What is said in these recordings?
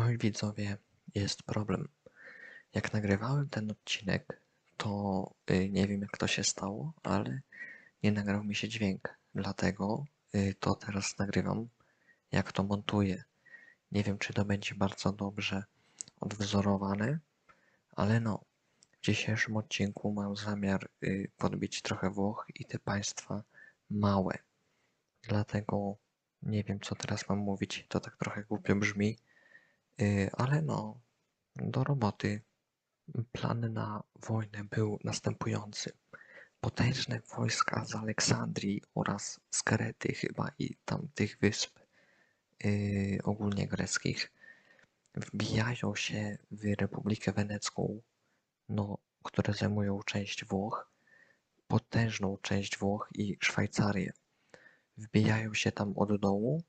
Oj, widzowie, jest problem. Jak nagrywałem ten odcinek, to y, nie wiem jak to się stało, ale nie nagrał mi się dźwięk. Dlatego y, to teraz nagrywam, jak to montuję. Nie wiem, czy to będzie bardzo dobrze odwzorowane, ale no, w dzisiejszym odcinku mam zamiar y, podbić trochę Włoch i te państwa małe. Dlatego nie wiem, co teraz mam mówić. To tak trochę głupio brzmi, Ale no, do roboty. Plan na wojnę był następujący. Potężne wojska z Aleksandrii oraz z Krety chyba i tamtych wysp yy, ogólnie greckich wbijają się w Republikę Wenecką, no, które zajmują część Włoch, potężną część Włoch i Szwajcarię. Wbijają się tam od dołu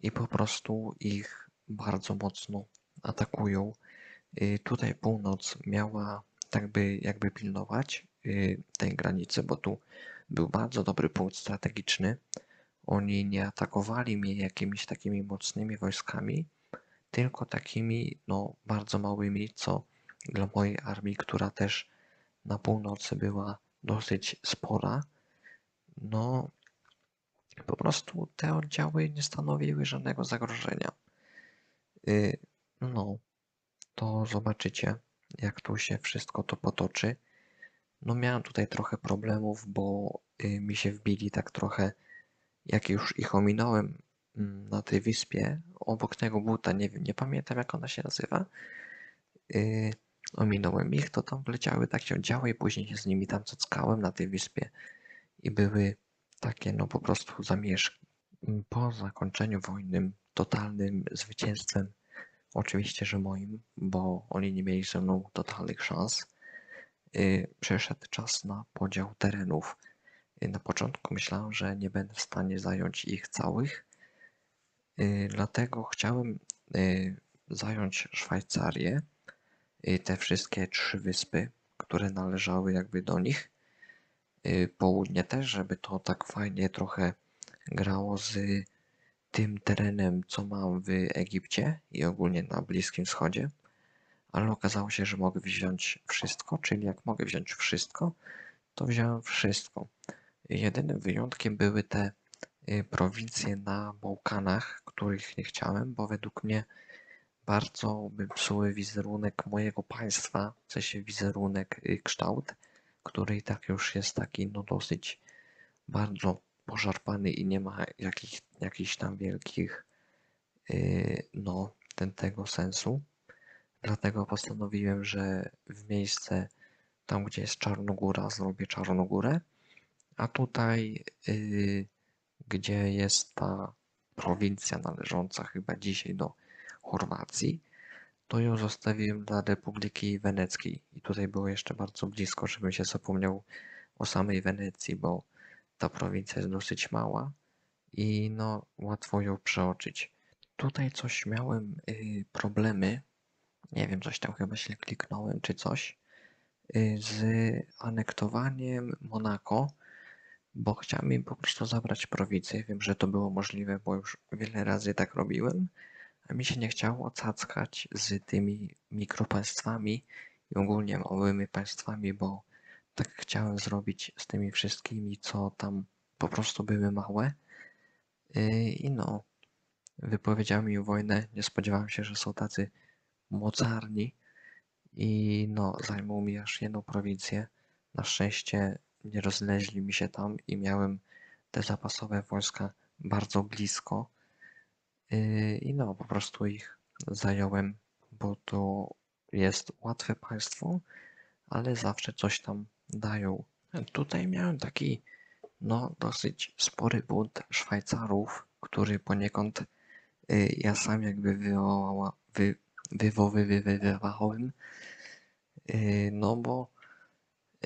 i po prostu ich bardzo mocno atakują. Y, tutaj północ miała tak by jakby pilnować y, tej granicy, bo tu był bardzo dobry punkt strategiczny. Oni nie atakowali mnie jakimiś takimi mocnymi wojskami, tylko takimi no, bardzo małymi, co dla mojej armii, która też na północy była dosyć spora, no po prostu te oddziały nie stanowiły żadnego zagrożenia. Y, no, to zobaczycie, jak tu się wszystko to potoczy. No miałem tutaj trochę problemów, bo y, mi się wbili tak trochę, jak już ich ominąłem mm, na tej wyspie, obok tego buta, nie wiem, nie pamiętam jak ona się nazywa, yy, ominąłem ich, to tam wleciały takie oddziały i później się z nimi tam cockałem na tej wyspie i były takie no po prostu zamieszki. Po zakończeniu wojny totalnym zwycięstwem. Oczywiście, że moim, bo oni nie mieli ze mną totalnych szans. Yy, przyszedł czas na podział terenów. Yy, na początku myślałem, że nie będę w stanie zająć ich całych, yy, dlatego chciałem zająć Szwajcarię, te wszystkie trzy wyspy, które należały jakby do nich. Południe też, żeby to tak fajnie trochę grało z tym terenem, co mam w Egipcie i ogólnie na Bliskim Wschodzie, ale okazało się, że mogę wziąć wszystko, czyli jak mogę wziąć wszystko, to wziąłem wszystko. Jedynym wyjątkiem były te y, prowincje na Bałkanach, których nie chciałem, bo według mnie bardzo by psuły wizerunek mojego państwa, w sensie wizerunek, y, kształt, który i tak już jest taki no dosyć bardzo poszarpany i nie ma jakich, jakichś tam wielkich yy, no, ten, tego sensu. Dlatego postanowiłem, że w miejsce tam, gdzie jest Czarnogóra, zrobię Czarnogórę, a tutaj, yy, gdzie jest ta prowincja należąca chyba dzisiaj do Chorwacji, to ją zostawiłem dla Republiki Weneckiej. I tutaj było jeszcze bardzo blisko, żebym się zapomniał o samej Wenecji, bo ta prowincja jest dosyć mała i no łatwo ją przeoczyć. Tutaj coś miałem y, problemy, nie wiem, coś tam chyba się kliknąłem czy coś, y, z anektowaniem Monako, bo chciałem im po prostu zabrać prowincję. Wiem, że to było możliwe, bo już wiele razy tak robiłem, a mi się nie chciało cackać z tymi mikropaństwami i ogólnie małymi państwami, bo tak chciałem zrobić z tymi wszystkimi, co tam po prostu były małe. Yy, I no, wypowiedziałem mi wojnę. Nie spodziewałem się, że są tacy mocarni. I no, zajmą mi aż jedną prowincję. Na szczęście nie rozleźli mi się tam i miałem te zapasowe wojska bardzo blisko. Yy, I no, po prostu ich zająłem, bo to jest łatwe państwo, ale zawsze coś tam dają. Tutaj miałem taki no, dosyć spory bunt Szwajcarów, który poniekąd y, ja sam jakby wywołała, wy, wywoływałem, y, no bo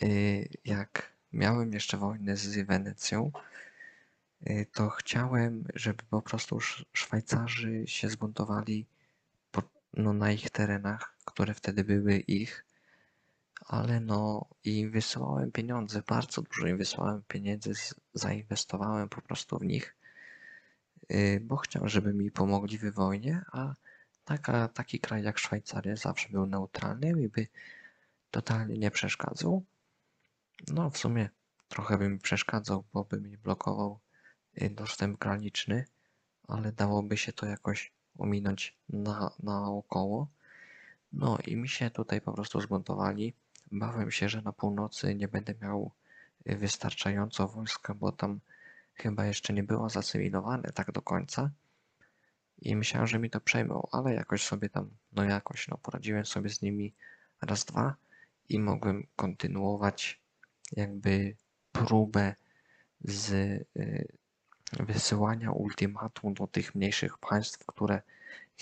y, jak miałem jeszcze wojnę z Wenecją, y, to chciałem, żeby po prostu Szwajcarzy się zbuntowali po, no, na ich terenach, które wtedy były ich, ale no i wysyłałem pieniądze, bardzo dużo im wysłałem pieniędzy, zainwestowałem po prostu w nich, y, bo chciałem, żeby mi pomogli w wojnie, a taka, taki kraj jak Szwajcaria zawsze był neutralny i by totalnie nie przeszkadzał. No, w sumie trochę by mi przeszkadzał, bo by mi blokował y, dostęp graniczny, ale dałoby się to jakoś ominąć na, naokoło. No i mi się tutaj po prostu zbuntowali. Bałem się, że na północy nie będę miał y, wystarczająco wojska, bo tam chyba jeszcze nie było zasymilowane tak do końca. I myślałem, że mi to przejmą, ale jakoś sobie tam, no jakoś, no poradziłem sobie z nimi raz, dwa i mogłem kontynuować jakby próbę z y, wysyłania ultimatum do tych mniejszych państw, które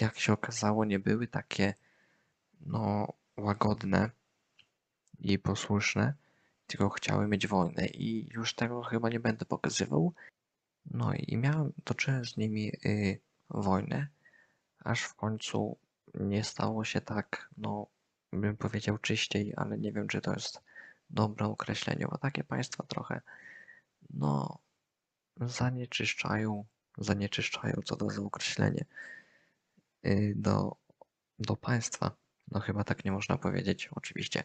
jak się okazało nie były takie no łagodne i posłuszne, tylko chciały mieć wojnę i już tego chyba nie będę pokazywał. No i miałem, toczyłem z nimi y, wojnę, aż w końcu nie stało się tak, no bym powiedział czyściej, ale nie wiem, czy to jest dobre określenie, bo takie państwa trochę, no, zanieczyszczają, zanieczyszczają, co to za określenie, y, do, do państwa. No chyba tak nie można powiedzieć. Oczywiście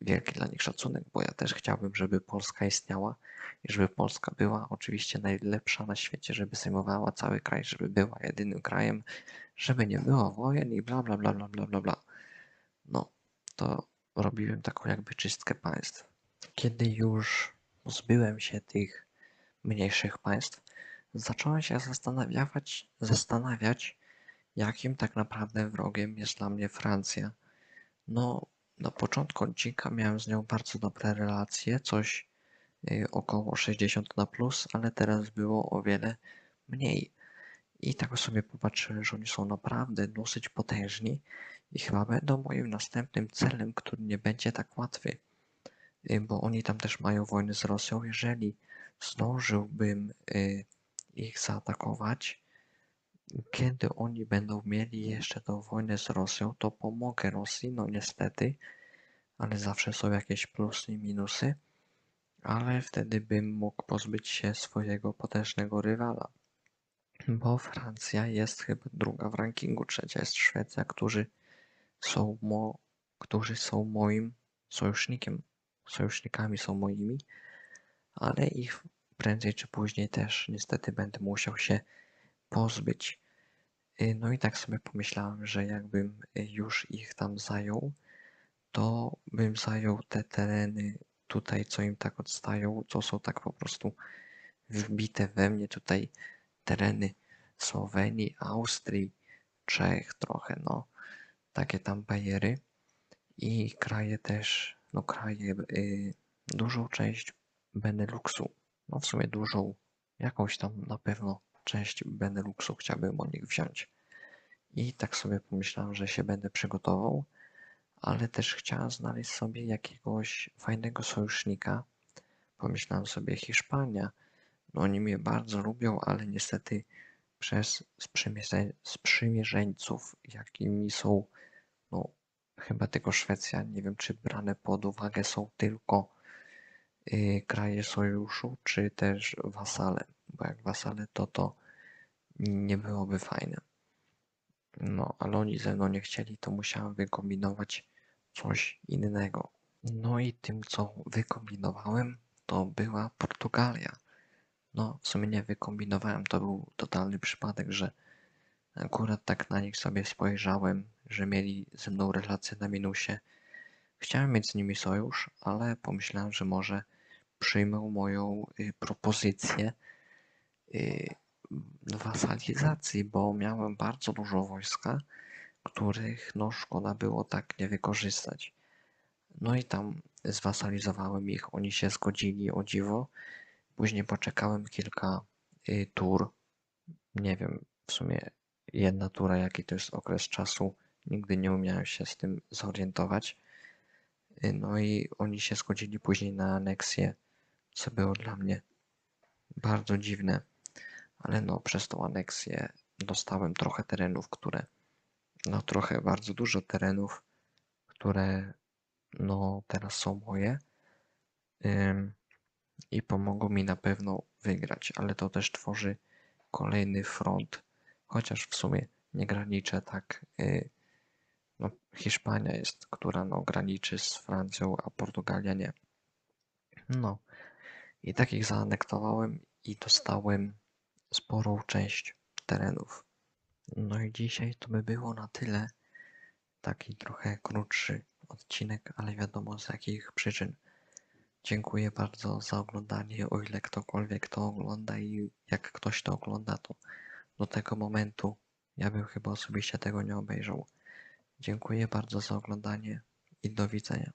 wielki dla nich szacunek, bo ja też chciałbym, żeby Polska istniała i żeby Polska była oczywiście najlepsza na świecie, żeby zajmowała cały kraj, żeby była jedynym krajem, żeby nie było wojen i bla bla bla bla bla bla bla. No, to robiłem taką jakby czystkę państw. Kiedy już pozbyłem się tych mniejszych państw, zacząłem się zastanawiać, zastanawiać, jakim tak naprawdę wrogiem jest dla mnie Francja. No, na początku odcinka miałem z nią bardzo dobre relacje, coś y, około 60 na plus, ale teraz było o wiele mniej. I tak sobie popatrzyłem, że oni są naprawdę dosyć potężni i chyba będą moim następnym celem, który nie będzie tak łatwy, y, bo oni tam też mają wojny z Rosją. Jeżeli zdążyłbym y, ich zaatakować, kiedy oni będą mieli jeszcze tą wojnę z Rosją, to pomogę Rosji, no niestety, ale zawsze są jakieś plusy i minusy, ale wtedy bym mógł pozbyć się swojego potężnego rywala. Bo Francja jest chyba druga w rankingu, trzecia jest Szwecja, którzy są, mo, którzy są moim sojusznikiem. Sojusznikami są moimi, ale ich prędzej czy później też niestety będę musiał się pozbyć. Y, no i tak sobie pomyślałem, że jakbym już ich tam zajął, to bym zajął te tereny tutaj, co im tak odstają, co są tak po prostu wbite we mnie tutaj. Tereny Słowenii, Austrii, Czech trochę, no. Takie tam bajery. I kraje też, no kraje, y, dużą część Beneluxu, no w sumie dużą, jakąś tam na pewno część Beneluxu chciałbym o nich wziąć. I tak sobie pomyślałem, że się będę przygotował, ale też chciałem znaleźć sobie jakiegoś fajnego sojusznika. Pomyślałem sobie Hiszpania. No oni mnie bardzo lubią, ale niestety przez sprzymierzeńców, jakimi są, no chyba tylko Szwecja, nie wiem czy brane pod uwagę są tylko y, kraje sojuszu, czy też wasale, bo jak wasale to to nie byłoby fajne. No, ale oni ze mną nie chcieli, to musiałem wykombinować coś innego. No i tym, co wykombinowałem, to była Portugalia. No, w sumie nie wykombinowałem, to był totalny przypadek, że akurat tak na nich sobie spojrzałem, że mieli ze mną relację na minusie. Chciałem mieć z nimi sojusz, ale pomyślałem, że może przyjmą moją y, propozycję wasalizacji, bo miałem bardzo dużo wojska, których no szkoda było tak nie wykorzystać. No i tam zwasalizowałem ich, oni się zgodzili o dziwo. Później poczekałem kilka y, tur. Nie wiem w sumie jedna tura, jaki to jest okres czasu. Nigdy nie umiałem się z tym zorientować. Y, no i oni się zgodzili później na aneksję, co było dla mnie bardzo dziwne. Ale no przez tą aneksję dostałem trochę terenów, które no trochę bardzo dużo terenów, które no teraz są moje i pomogą mi na pewno wygrać, ale to też tworzy kolejny front, chociaż w sumie nie graniczę tak. y, No, Hiszpania jest, która no, graniczy z Francją, a Portugalia nie. No, i takich zaanektowałem i dostałem sporą część terenów. No i dzisiaj to by było na tyle. Taki trochę krótszy odcinek, ale wiadomo z jakich przyczyn. Dziękuję bardzo za oglądanie, o ile ktokolwiek to ogląda i jak ktoś to ogląda, to do tego momentu ja bym chyba osobiście tego nie obejrzał. Dziękuję bardzo za oglądanie i do widzenia.